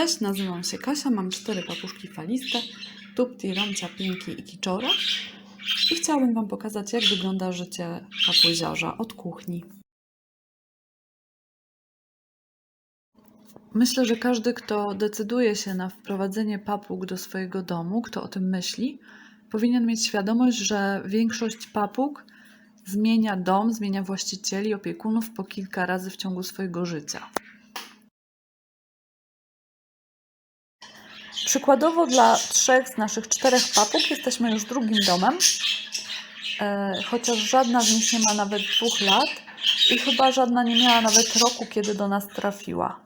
Cześć, nazywam się Kasia, mam cztery papuszki faliste, Tupti, Romcia, Pinki i Kiczora i chciałabym Wam pokazać, jak wygląda życie papuziarza od kuchni. Myślę, że każdy, kto decyduje się na wprowadzenie papug do swojego domu, kto o tym myśli, powinien mieć świadomość, że większość papug zmienia dom, zmienia właścicieli, opiekunów po kilka razy w ciągu swojego życia. Przykładowo dla trzech z naszych czterech papug jesteśmy już drugim domem, e, chociaż żadna z nich nie ma nawet dwóch lat i chyba żadna nie miała nawet roku, kiedy do nas trafiła.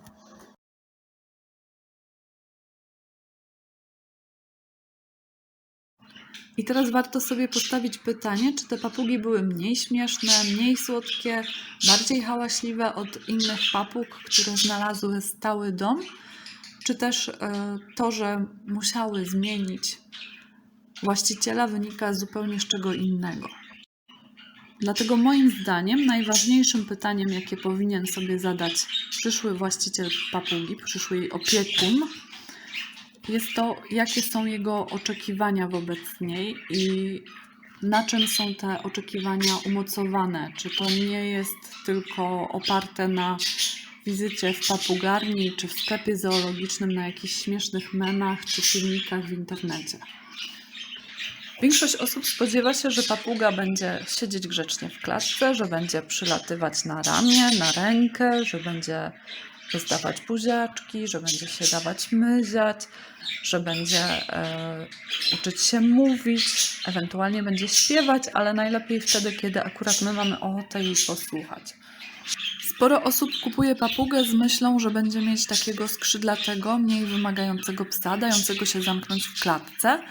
I teraz warto sobie postawić pytanie, czy te papugi były mniej śmieszne, mniej słodkie, bardziej hałaśliwe od innych papug, które znalazły stały dom, czy też e, to, że musiały zmienić właściciela, wynika zupełnie z czego innego. Dlatego moim zdaniem najważniejszym pytaniem, jakie powinien sobie zadać przyszły właściciel papugi, przyszły jej opiekun, jest to, jakie są jego oczekiwania wobec niej i na czym są te oczekiwania umocowane. Czy to nie jest tylko oparte na wizycie w papugarni, czy w sklepie zoologicznym, na jakichś śmiesznych memach, czy filmikach w internecie. Większość osób spodziewa się, że papuga będzie siedzieć grzecznie w klatce, że będzie przylatywać na ramię, na rękę, że będzie rozdawać buziaczki, że będzie się dawać myziać, że będzie e, uczyć się mówić, ewentualnie będzie śpiewać, ale najlepiej wtedy, kiedy akurat my mamy ochotę jej posłuchać. Sporo osób kupuje papugę z myślą, że będzie mieć takiego skrzydlatego, mniej wymagającego psa, dającego się zamknąć w klatce,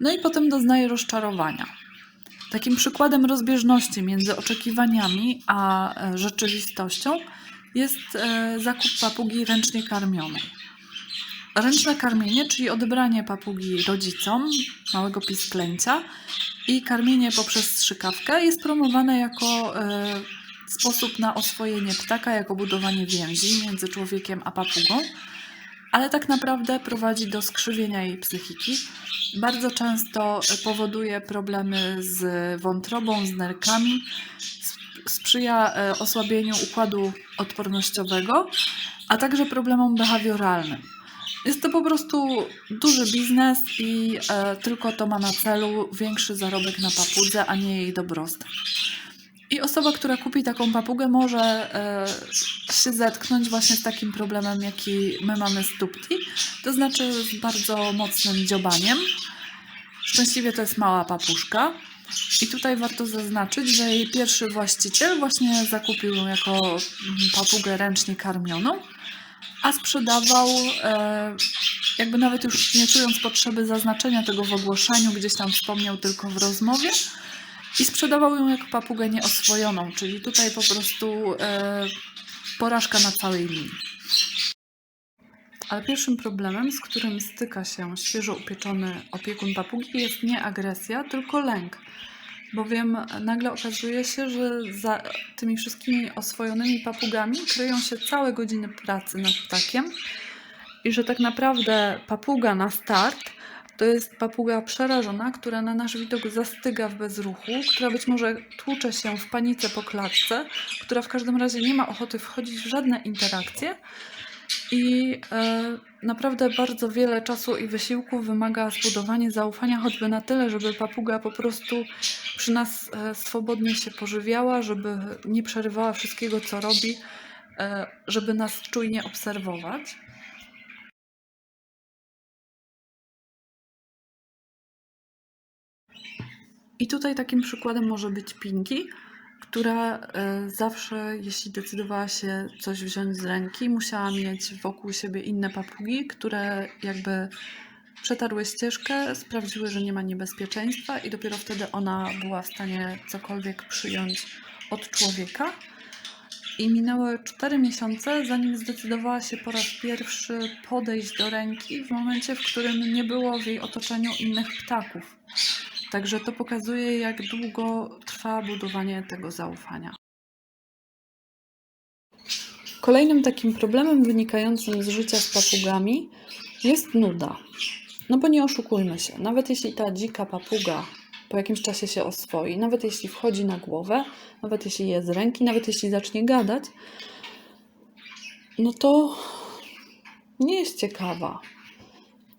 no i potem doznaje rozczarowania. Takim przykładem rozbieżności między oczekiwaniami a e, rzeczywistością jest e, zakup papugi ręcznie karmionej. Ręczne karmienie, czyli odebranie papugi rodzicom, małego pisklęcia i karmienie poprzez strzykawkę jest promowane jako e, sposób na oswojenie ptaka, jako budowanie więzi między człowiekiem a papugą, ale tak naprawdę prowadzi do skrzywienia jej psychiki. Bardzo często powoduje problemy z wątrobą, z nerkami, sprzyja e, osłabieniu układu odpornościowego, a także problemom behawioralnym. Jest to po prostu duży biznes i e, tylko to ma na celu większy zarobek na papudze, a nie jej dobrostan. I osoba, która kupi taką papugę, może e, się zetknąć właśnie z takim problemem, jaki my mamy z tupti, to znaczy z bardzo mocnym dziobaniem. Szczęśliwie to jest mała papuszka. I tutaj warto zaznaczyć, że jej pierwszy właściciel właśnie zakupił ją jako papugę ręcznie karmioną, a sprzedawał, e, jakby nawet już nie czując potrzeby zaznaczenia tego w ogłoszeniu, gdzieś tam wspomniał tylko w rozmowie, i sprzedawał ją jako papugę nieoswojoną, czyli tutaj po prostu e, porażka na całej linii. Ale pierwszym problemem, z którym styka się świeżo upieczony opiekun papugi, jest nie agresja, tylko lęk. Bowiem nagle okazuje się, że za tymi wszystkimi oswojonymi papugami kryją się całe godziny pracy nad ptakiem i że tak naprawdę papuga na start to jest papuga przerażona, która na nasz widok zastyga w bezruchu, która być może tłucze się w panice po klatce, która w każdym razie nie ma ochoty wchodzić w żadne interakcje i e, naprawdę bardzo wiele czasu i wysiłku wymaga zbudowanie zaufania, choćby na tyle, żeby papuga po prostu przy nas e, swobodnie się pożywiała, żeby nie przerywała wszystkiego, co robi, e, żeby nas czujnie obserwować. I tutaj takim przykładem może być Pinki, która e, zawsze, jeśli decydowała się coś wziąć z ręki, musiała mieć wokół siebie inne papugi, które jakby przetarły ścieżkę, sprawdziły, że nie ma niebezpieczeństwa, i dopiero wtedy ona była w stanie cokolwiek przyjąć od człowieka. I minęły 4 miesiące, zanim zdecydowała się po raz pierwszy podejść do ręki, w momencie, w którym nie było w jej otoczeniu innych ptaków. Także to pokazuje, jak długo trwa budowanie tego zaufania. Kolejnym takim problemem wynikającym z życia z papugami jest nuda. No bo nie oszukujmy się, nawet jeśli ta dzika papuga po jakimś czasie się oswoi, nawet jeśli wchodzi na głowę, nawet jeśli je z ręki, nawet jeśli zacznie gadać, no to nie jest ciekawa.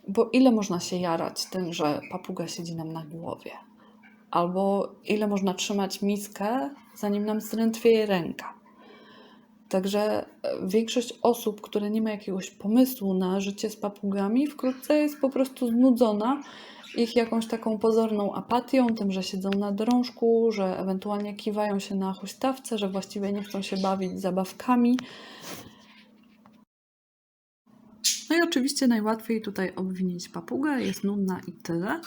Bo ile można się jarać tym, że papuga siedzi nam na głowie? Albo ile można trzymać miskę, zanim nam zdrętwieje ręka? Także e, większość osób, które nie ma jakiegoś pomysłu na życie z papugami, wkrótce jest po prostu znudzona ich jakąś taką pozorną apatią, tym, że siedzą na drążku, że ewentualnie kiwają się na huśtawce, że właściwie nie chcą się bawić zabawkami. No i oczywiście najłatwiej tutaj obwinić papugę, jest nudna i tyle.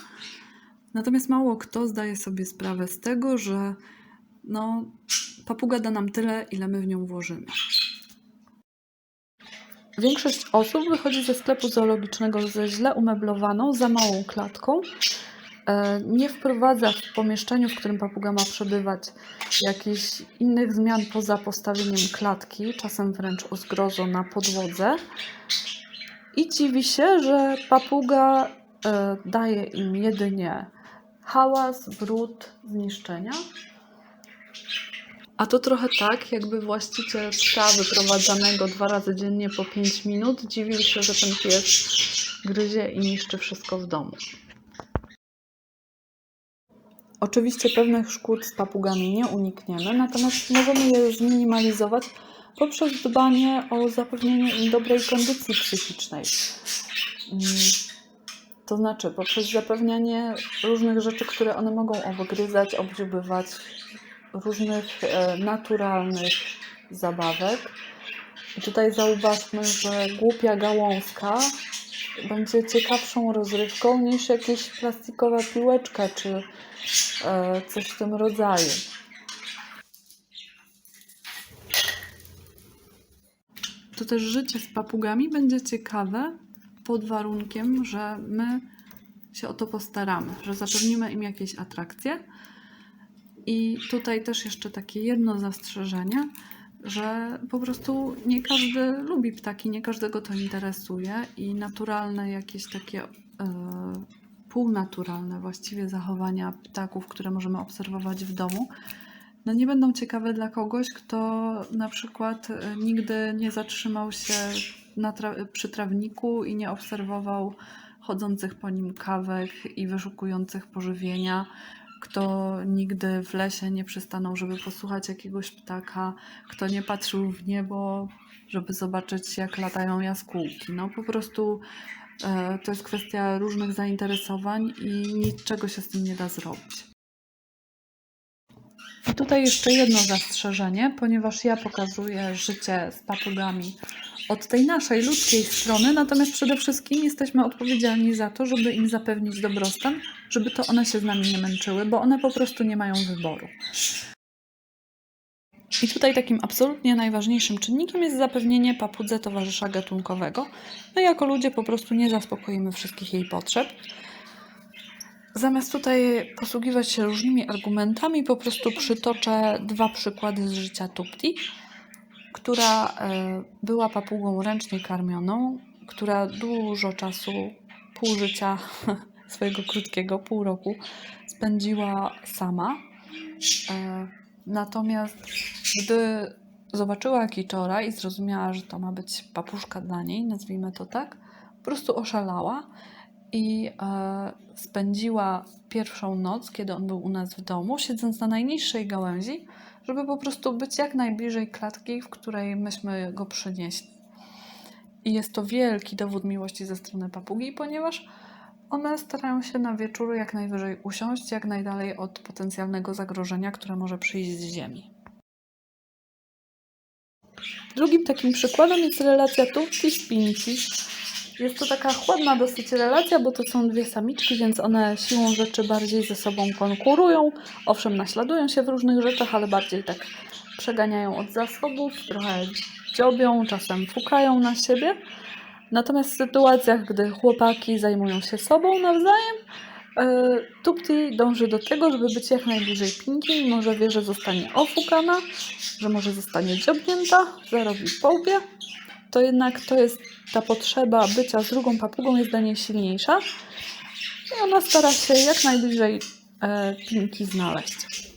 Natomiast mało kto zdaje sobie sprawę z tego, że no, papuga da nam tyle, ile my w nią włożymy. Większość osób wychodzi ze sklepu zoologicznego ze źle umeblowaną, za małą klatką. E, Nie wprowadza w pomieszczeniu, w którym papuga ma przebywać, jakichś innych zmian poza postawieniem klatki, czasem wręcz o zgrozo na podłodze. I dziwi się, że papuga e, daje im jedynie hałas, brud, zniszczenia. A to trochę tak, jakby właściciel psa wyprowadzanego dwa razy dziennie po 5 minut dziwił się, że ten pies gryzie i niszczy wszystko w domu. Oczywiście pewnych szkód z papugami nie unikniemy, natomiast możemy je zminimalizować poprzez dbanie o zapewnienie im dobrej kondycji psychicznej. Mm, To znaczy poprzez zapewnianie różnych rzeczy, które one mogą obgryzać, obdziubywać, różnych e, naturalnych zabawek. I tutaj zauważmy, że głupia gałązka będzie ciekawszą rozrywką niż jakaś plastikowa piłeczka czy e, coś w tym rodzaju. To też życie z papugami będzie ciekawe pod warunkiem, że my się o to postaramy, że zapewnimy im jakieś atrakcje. I tutaj też jeszcze takie jedno zastrzeżenie, że po prostu nie każdy lubi ptaki, nie każdego to interesuje i naturalne jakieś takie e, półnaturalne właściwie zachowania ptaków, które możemy obserwować w domu, no nie będą ciekawe dla kogoś, kto na przykład e, nigdy nie zatrzymał się tra- przy trawniku i nie obserwował chodzących po nim kawek i wyszukujących pożywienia, kto nigdy w lesie nie przystanął, żeby posłuchać jakiegoś ptaka, kto nie patrzył w niebo, żeby zobaczyć, jak latają jaskółki. No po prostu e, to jest kwestia różnych zainteresowań i niczego się z tym nie da zrobić. I tutaj jeszcze jedno zastrzeżenie, ponieważ ja pokazuję życie z papugami od tej naszej ludzkiej strony, natomiast przede wszystkim jesteśmy odpowiedzialni za to, żeby im zapewnić dobrostan, żeby to one się z nami nie męczyły, bo one po prostu nie mają wyboru. I tutaj takim absolutnie najważniejszym czynnikiem jest zapewnienie papudze towarzysza gatunkowego. My jako ludzie po prostu nie zaspokoimy wszystkich jej potrzeb. Zamiast tutaj posługiwać się różnymi argumentami, po prostu przytoczę dwa przykłady z życia Tupti, która e, była papugą ręcznie karmioną, która dużo czasu, pół życia swojego krótkiego, pół roku spędziła sama. E, Natomiast gdy zobaczyła kiczora i zrozumiała, że to ma być papuszka dla niej, nazwijmy to tak, po prostu oszalała i e, spędziła pierwszą noc, kiedy on był u nas w domu, siedząc na najniższej gałęzi, żeby po prostu być jak najbliżej klatki, w której myśmy go przynieśli. I jest to wielki dowód miłości ze strony papugi, ponieważ one starają się na wieczór jak najwyżej usiąść, jak najdalej od potencjalnego zagrożenia, które może przyjść z ziemi. Drugim takim przykładem jest relacja Tufti z Pinci. Jest to taka chłodna dosyć relacja, bo to są dwie samiczki, więc one siłą rzeczy bardziej ze sobą konkurują. Owszem, naśladują się w różnych rzeczach, ale bardziej tak przeganiają od zasobów, trochę dziobią, czasem fukają na siebie. Natomiast w sytuacjach, gdy chłopaki zajmują się sobą nawzajem, E, Tupti dąży do tego, żeby być jak najbliżej Pinki, mimo że wie, że zostanie ofukana, że może zostanie dziobnięta, zarobi po łbie, to jednak to jest ta potrzeba bycia z drugą papugą jest dla niej silniejsza i ona stara się jak najbliżej e, Pinki znaleźć.